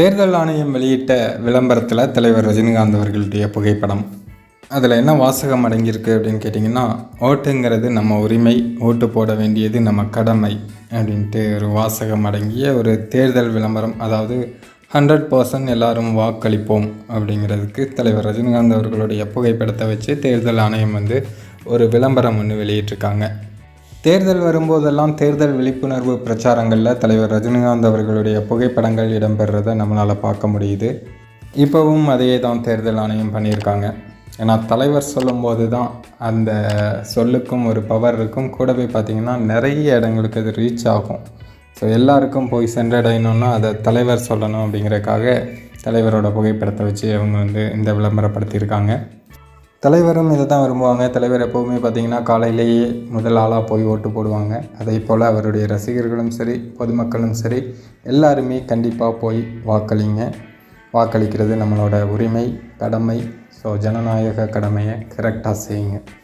தேர்தல் ஆணையம் வெளியிட்ட விளம்பரத்தில் தலைவர் ரஜினிகாந்த் அவர்களுடைய புகைப்படம். அதில் என்ன வாசகம் அடங்கியிருக்கு அப்படின்னு கேட்டிங்கன்னா ஓட்டுங்கிறது நம்ம உரிமை ஓட்டு போட வேண்டியது நம்ம கடமை அப்படின்ட்டு ஒரு வாசகம் அடங்கிய ஒரு தேர்தல் விளம்பரம். அதாவது ஹண்ட்ரட் பர்சன்ட் எல்லாரும் வாக்களிப்போம் அப்படிங்கிறதுக்கு தலைவர் ரஜினிகாந்த் அவர்களுடைய புகைப்படத்தை வச்சு தேர்தல் ஆணையம் வந்து ஒரு விளம்பரம் ஒன்று வெளியிட்டிருக்காங்க. தேர்தல் வரும்போதெல்லாம் தேர்தல் விழிப்புணர்வு பிரச்சாரங்களில் தலைவர் ரஜினிகாந்த் அவர்களுடைய புகைப்படங்கள் இடம்பெறுறதை நம்மளால் பார்க்க முடியுது. இப்போவும் அதையே தான் தேர்தல் ஆணையம் பண்ணியிருக்காங்க. ஏன்னா தலைவர் சொல்லும்போது தான் அந்த சொல்லுக்கும் ஒரு பவர் இருக்கும். கூடவே பார்த்திங்கன்னா நிறைய இடங்களுக்கு அது ரீச் ஆகும். ஸோ எல்லாருக்கும் போய் சென்றடையணும்னா அதை தலைவர் சொல்லணும் அப்படிங்கிறக்காக தலைவரோட புகைப்படத்தை வச்சு அவங்க வந்து இந்த விளம்பரப்படுத்தியிருக்காங்க. தலைவரும் இதை தான் விரும்புவாங்க. தலைவர் எப்போவுமே பார்த்திங்கன்னா காலையிலேயே முதல் ஆளாக போய் ஓட்டு போடுவாங்க. அதே போல் அவருடைய ரசிகர்களும் சரி பொதுமக்களும் சரி எல்லாருமே கண்டிப்பாக போய் வாக்களிங்க. வாக்களிக்கிறது நம்மளோட உரிமை கடமை. ஸோ ஜனநாயக கடமையை கரெக்டாக செய்யுங்க.